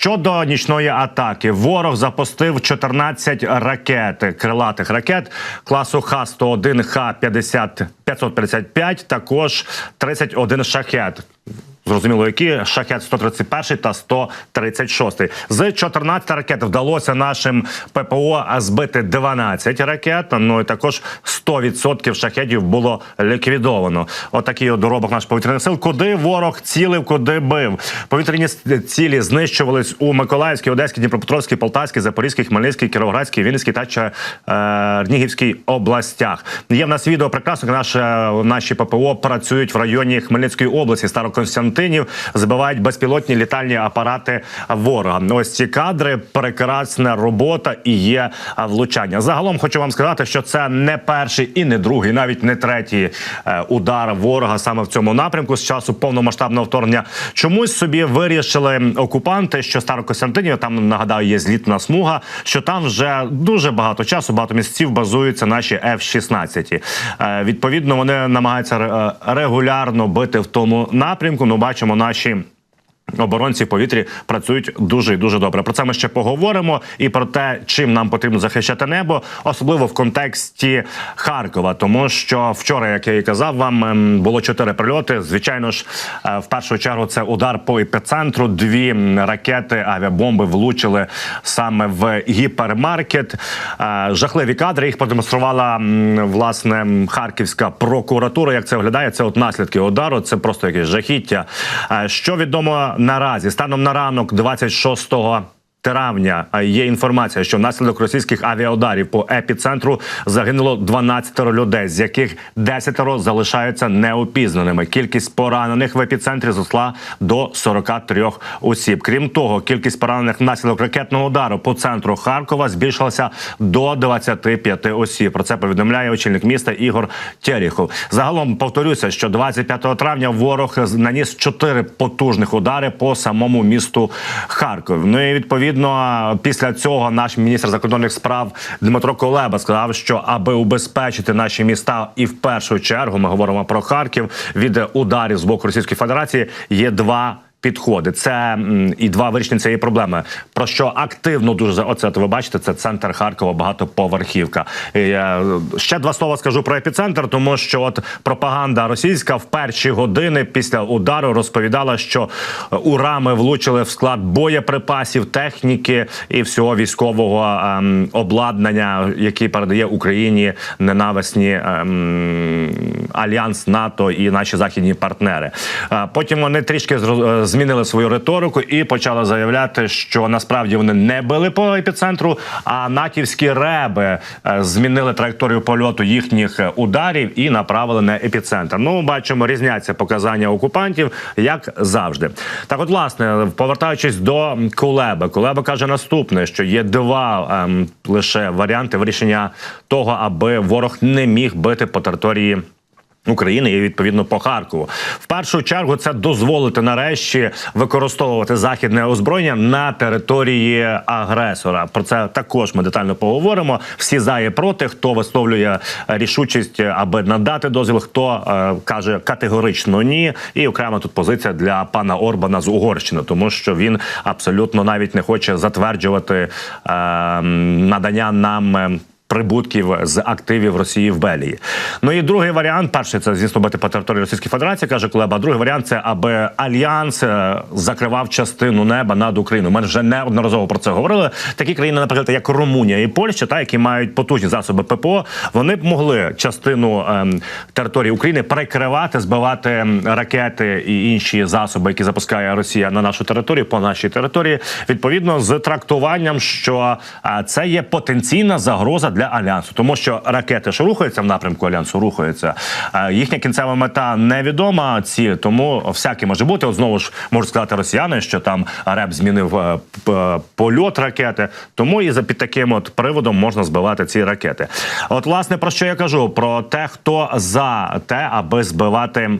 Щодо нічної атаки, ворог запустив 14 ракет крилатих ракет класу Х-101, Х-50, 555, також 31 шахет. Зрозуміло, які шахет 131 та 136. З 14 ракет вдалося нашим ППО збити 12 ракет. Ну і також 100% шахетів було ліквідовано. Отакий от доробок наш повітряних сил. Куди ворог цілив, куди бив. Повітряні цілі знищувались у Миколаївській, Одеській, Дніпропетровській, Полтавській, Запорізькій, Хмельницькій, Кіровоградській, Вінницькій та Чернігівській областях. Є в нас відео прекрасно. Наше наші ППО працюють в районі Хмельницької області, Староконстантинів, збивають безпілотні літальні апарати ворога. Ось ці кадри, прекрасна робота і є влучання. Загалом хочу вам сказати, що це не перший і не другий, навіть не третій е, удар ворога саме в цьому напрямку з часу повномасштабного вторгнення. Чомусь собі вирішили окупанти, що Старокостянтинів там нагадаю є злітна смуга, що там вже дуже багато часу, багато місяців базуються наші F-16. Е, відповідно, вони намагаються е, регулярно бити в тому напрямку. Ну, бачимо наші. Оборонці в повітрі працюють дуже і дуже добре. Про це ми ще поговоримо і про те, чим нам потрібно захищати небо, особливо в контексті Харкова. Тому що вчора, як я і казав, вам ем, було чотири прильоти. Звичайно ж, е, в першу чергу це удар по епіцентру. Дві ракети авіабомби влучили саме в гіпермаркет. Е, Жахливі кадри їх продемонструвала власне Харківська прокуратура. Як це виглядає? Це от наслідки удару. Це просто якесь жахіття. Е, Що відомо наразі станом на ранок 26 Травня є інформація, що внаслідок російських авіаударів по епіцентру загинуло 12 людей, з яких 10 залишаються неопізнаними. Кількість поранених в епіцентрі зросла до 43 осіб. Крім того, кількість поранених внаслідок ракетного удару по центру Харкова збільшилася до 25 осіб. Про це повідомляє очільник міста Ігор Терехов. Загалом повторюся, що 25 травня ворог наніс чотири потужних удари по самому місту Харків. Ну і відповідно після цього наш міністр закордонних справ Дмитро Колеба сказав, що аби убезпечити наші міста, і в першу чергу ми говоримо про Харків від ударів з боку Російської Федерації. Є два. Підходи, це і два вирішення цієї проблеми. Про що активно дуже оце ви бачите, це центр Харкова, багатоповерхівка. І, е, ще два слова скажу про епіцентр, тому що от пропаганда російська в перші години після удару розповідала, що е, урами влучили в склад боєприпасів, техніки і всього військового ем, обладнання, який передає Україні ненависні ем, альянс НАТО і наші західні партнери. Е, Потім вони трішки зро- е, змінили свою риторику і почали заявляти, що насправді вони не били по епіцентру, а натівські реби е, змінили траєкторію польоту їхніх е, ударів і направили на епіцентр. Ну, бачимо, різняться показання окупантів, як завжди. Так, от, власне, повертаючись до Кулеби, Кулеба каже наступне: що є два ем, лише варіанти вирішення того, аби ворог не міг бити по території. України і відповідно по Харкову. В першу чергу це дозволити нарешті використовувати західне озброєння на території агресора. Про це також ми детально поговоримо. Всі за і проти, хто висловлює рішучість, аби надати дозвіл, хто е, каже категорично ні. І окрема тут позиція для пана Орбана з Угорщини, тому що він абсолютно навіть не хоче затверджувати е, надання нам. Прибутків з активів Росії в Белії. Ну і другий варіант, перший це звісно бити по території Російської Федерації, каже Кулеба. Другий варіант це аби альянс е, закривав частину неба над Україною. Ми вже неодноразово про це говорили. Такі країни, наприклад, як Румунія і Польща, та які мають потужні засоби ППО, вони б могли частину ем, території України перекривати, збивати ем, ракети і інші засоби, які запускає Росія на нашу територію, по нашій території, відповідно з трактуванням, що е, це є потенційна загроза альянсу, тому що ракети, що рухаються в напрямку альянсу, рухаються. Їхня кінцева мета невідома. Ці тому всяке може бути. От знову ж можуть сказати росіяни, що там РЕБ змінив е, польот ракети. Тому і за під таким от приводом можна збивати ці ракети. От, власне, про що я кажу? Про те, хто за те, аби збивати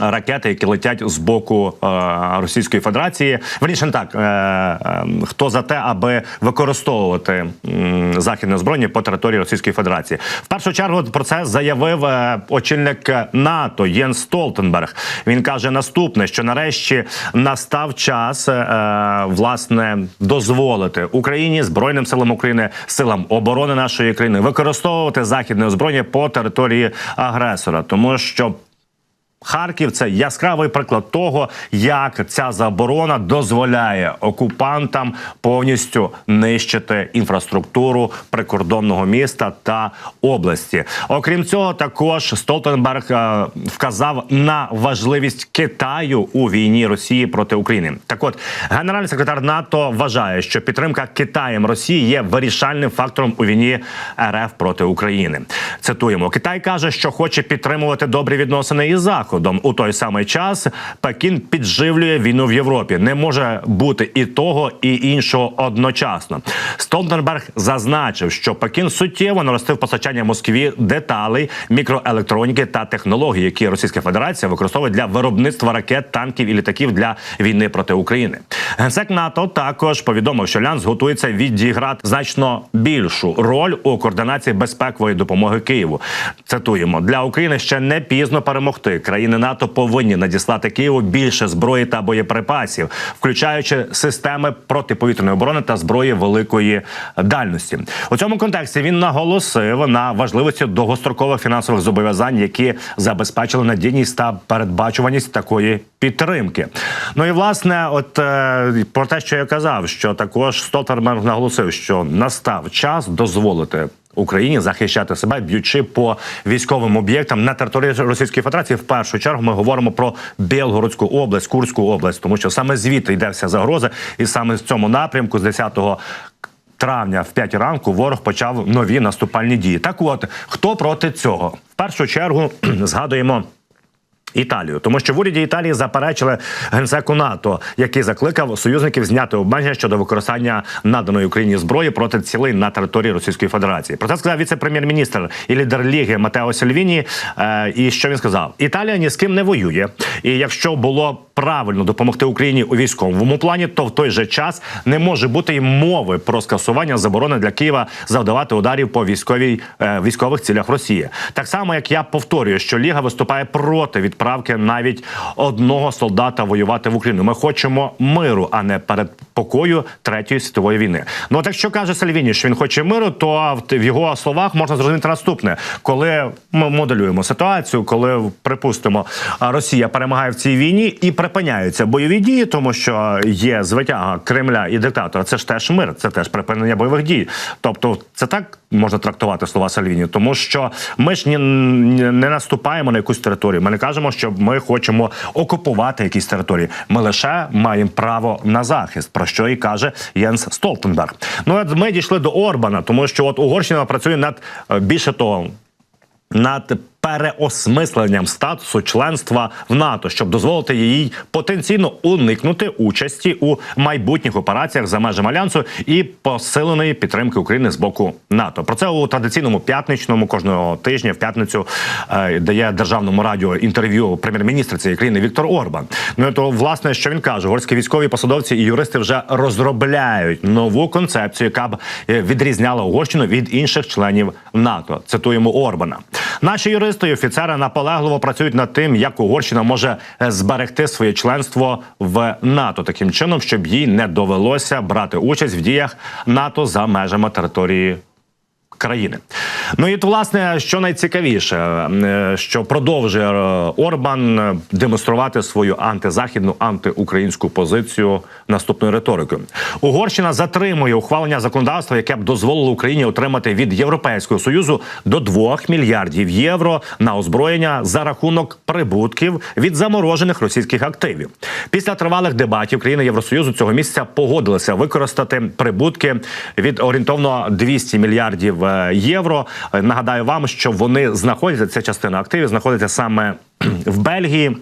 Ракети, які летять з боку е, Російської Федерації, верніше не так е, е, хто за те, аби використовувати західне озброєння по території Російської Федерації. В першу чергу про це заявив е, очільник НАТО Єнс Столтенберг. Він каже наступне: що нарешті настав час власне дозволити Україні збройним силам України, силам оборони нашої країни використовувати західне озброєння по території агресора, тому що. Харків це яскравий приклад того, як ця заборона дозволяє окупантам повністю нищити інфраструктуру прикордонного міста та області. Окрім цього, також Столтенберг е, вказав на важливість Китаю у війні Росії проти України. Так, от генеральний секретар НАТО вважає, що підтримка Китаєм Росії є вирішальним фактором у війні РФ проти України. Цитуємо: Китай каже, що хоче підтримувати добрі відносини із Заходом. У той самий час Пекін підживлює війну в Європі. Не може бути і того, і іншого одночасно. Столтенберг зазначив, що Пекін суттєво наростив постачання Москві деталей, мікроелектроніки та технологій, які Російська Федерація використовує для виробництва ракет, танків і літаків для війни проти України. Генсек НАТО також повідомив, що Альянс готується відіграти значно більшу роль у координації безпекової допомоги Києву. Цитуємо для України ще не пізно перемогти. Країни НАТО повинні надіслати Києву більше зброї та боєприпасів, включаючи системи протиповітряної оборони та зброї великої дальності. У цьому контексті він наголосив на важливості довгострокових фінансових зобов'язань, які забезпечили надійність та передбачуваність такої підтримки. Ну і власне, от е, про те, що я казав, що також Столтерберг наголосив, що настав час дозволити. Україні захищати себе, б'ючи по військовим об'єктам на території Російської Федерації. В першу чергу ми говоримо про Білгородську область, Курську область, тому що саме звідти йде вся загроза, і саме з цьому напрямку з 10 Травня в 5 ранку ворог почав нові наступальні дії. Так, от хто проти цього? В першу чергу згадуємо. Італію, тому що в уряді Італії заперечили генсеку НАТО, який закликав союзників зняти обмеження щодо використання наданої Україні зброї проти цілей на території Російської Федерації. Про це сказав віце-прем'єр-міністр і лідер ліги Матео Сальвіні. Е, і що він сказав? Італія ні з ким не воює. І якщо було правильно допомогти Україні у військовому плані, то в той же час не може бути й мови про скасування заборони для Києва завдавати ударів по військовій е, військових цілях Росії. Так само як я повторюю, що Ліга виступає проти відправки навіть одного солдата воювати в Україну. Ми хочемо миру, а не передпокою третьої світової війни. Ну так що каже Сальвіні, що він хоче миру, то в його словах можна зрозуміти наступне, коли ми моделюємо ситуацію, коли припустимо Росія перемагає в цій війні і припиняються бойові дії, тому що є звитяга Кремля і диктатора. Це ж теж мир, це теж припинення бойових дій. Тобто, це так можна трактувати слова Сальвіні, тому що ми ж ні, не наступаємо на якусь територію. Ми не кажемо, що ми хочемо окупувати якісь території. Ми лише маємо право на захист, про що і каже Єнс Столтенберг. Ну от ми дійшли до Орбана, тому що от Угорщина працює над е, більше того. Над переосмисленням статусу членства в НАТО, щоб дозволити їй потенційно уникнути участі у майбутніх операціях за межами альянсу і посиленої підтримки України з боку НАТО. Про це у традиційному п'ятничному кожного тижня в п'ятницю е, дає державному радіо інтерв'ю прем'єр-міністр цієї країни Віктор Орбан. Ну то власне, що він каже, горські військові посадовці і юристи вже розробляють нову концепцію, яка б е, відрізняла Угорщину від інших членів НАТО. Цитуємо Орбана. Наші юристи і офіцери наполегливо працюють над тим, як Угорщина може е, зберегти своє членство в НАТО таким чином, щоб їй не довелося брати участь в діях НАТО за межами території. Країни, ну і власне, що найцікавіше, е, що продовжує е, Орбан демонструвати свою антизахідну антиукраїнську позицію наступною риторикою. Угорщина затримує ухвалення законодавства, яке б дозволило Україні отримати від Європейського союзу до 2 мільярдів євро на озброєння за рахунок прибутків від заморожених російських активів. Після тривалих дебатів країни Євросоюзу цього місяця погодилися використати прибутки від орієнтовно 200 мільярдів е, євро. Е, Нагадаю вам, що вони знаходяться. Ця частина активів знаходиться саме в Бельгії.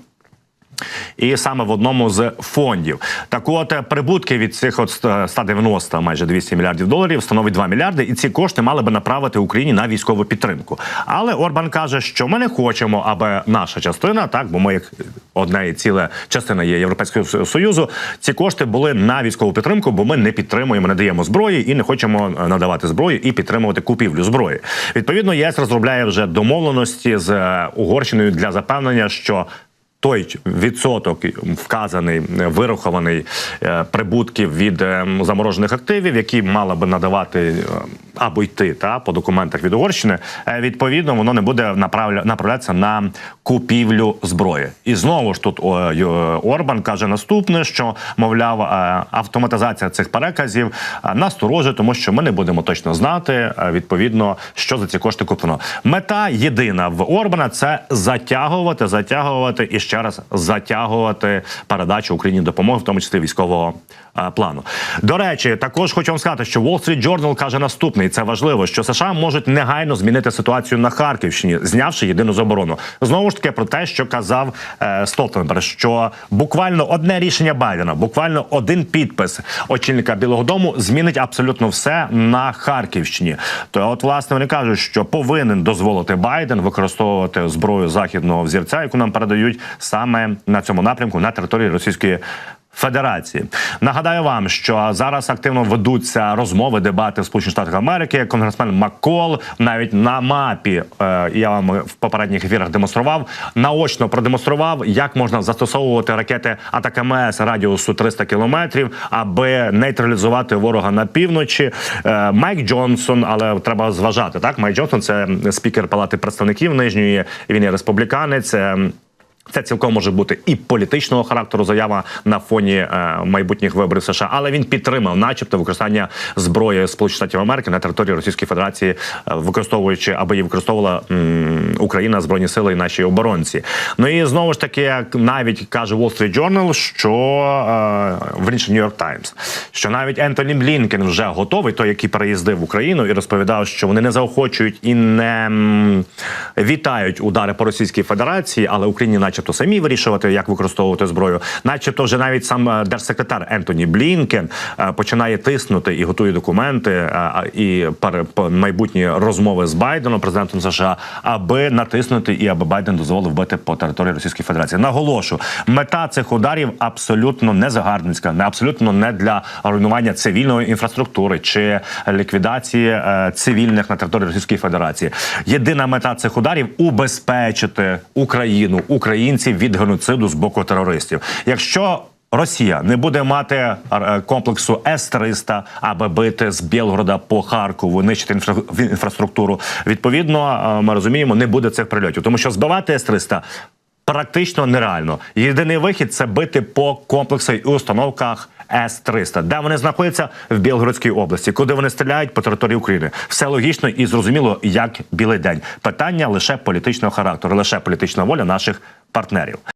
І саме в одному з фондів. Так от е, прибутки від цих от 190, майже 200 мільярдів доларів становить 2 мільярди, і ці кошти мали би направити Україні на військову підтримку. Але Орбан каже, що ми не хочемо, аби наша частина, так бо ми як одна і ціла частина є Європейського Союзу. Ці кошти були на військову підтримку, бо ми не підтримуємо, не даємо зброї і не хочемо е, надавати зброю і підтримувати купівлю зброї. Відповідно, ЄС розробляє вже домовленості з е, Угорщиною для запевнення, що той відсоток вказаний, вирахований е, прибутків від е, заморожених активів, які мала би надавати е, або йти та по документах від Угорщини, е, відповідно воно не буде направлятися на купівлю зброї. І знову ж тут Орбан каже наступне, що мовляв, е, автоматизація цих переказів е, насторожить, тому що ми не будемо точно знати е, відповідно, що за ці кошти куплено. Мета єдина в Орбана це затягувати, затягувати і ще раз затягувати передачу Україні допомоги, в тому числі військового плану. До речі, також хочу вам сказати, що Wall Street Journal каже наступне, і це важливо, що США можуть негайно змінити ситуацію на Харківщині, знявши єдину заборону. Знову ж таки про те, що казав е, Столтенберг, що буквально одне рішення Байдена, буквально один підпис очільника Білого Дому змінить абсолютно все на Харківщині. То от власне вони кажуть, що повинен дозволити Байден використовувати зброю західного взірця, яку нам передають саме на цьому напрямку на території Російської. Федерації нагадаю вам, що зараз активно ведуться розмови, дебати в Сполучених Штатах Америки. Конгресмен Маккол навіть на мапі е, я вам в попередніх ефірах демонстрував, наочно продемонстрував, як можна застосовувати ракети Атакамс радіусу 300 кілометрів, аби нейтралізувати ворога на півночі. Е, Майк Джонсон, але треба зважати так. Майк Джонсон це спікер Палати представників нижньої. Він є республіканець. е, це цілком може бути і політичного характеру заява на фоні е, майбутніх виборів США, але він підтримав, начебто, використання зброї Сполучених Штатів Америки на території Російської Федерації, е, використовуючи, аби її використовувала м, Україна, збройні сили і наші оборонці. Ну і знову ж таки, як навіть каже Wall Street Journal, що е, верніше New York Times, що навіть Ентоні Блінкен вже готовий, той, який переїздив в Україну і розповідав, що вони не заохочують і не м, вітають удари по Російській Федерації, але Україні, начебто, самі вирішувати, як використовувати зброю. Начебто, вже навіть сам е, держсекретар Ентоні Блінкен е, починає тиснути і готує документи е, і майбутні розмови з Байденом, президентом США, аби натиснути і аби Байден дозволив бити по території Російської Федерації. Наголошу, мета цих ударів абсолютно не загарбницька, не абсолютно не для руйнування цивільної інфраструктури чи ліквідації цивільних на території Російської Федерації. Єдина мета цих ударів убезпечити Україну, Україну, українців від геноциду з боку терористів. Якщо Росія не буде мати е, комплексу С-300, аби бити з Білгорода по Харкову, нищити інфра- інфраструктуру. Відповідно, е, ми розуміємо, не буде цих прильотів, тому що збивати С-300 практично нереально. Єдиний вихід це бити по комплексах і установках. С-300. Де вони знаходяться в Білгородській області, куди вони стріляють по території України. Все логічно і зрозуміло, як білий день. Питання лише політичного характеру, лише політична воля наших партнерів.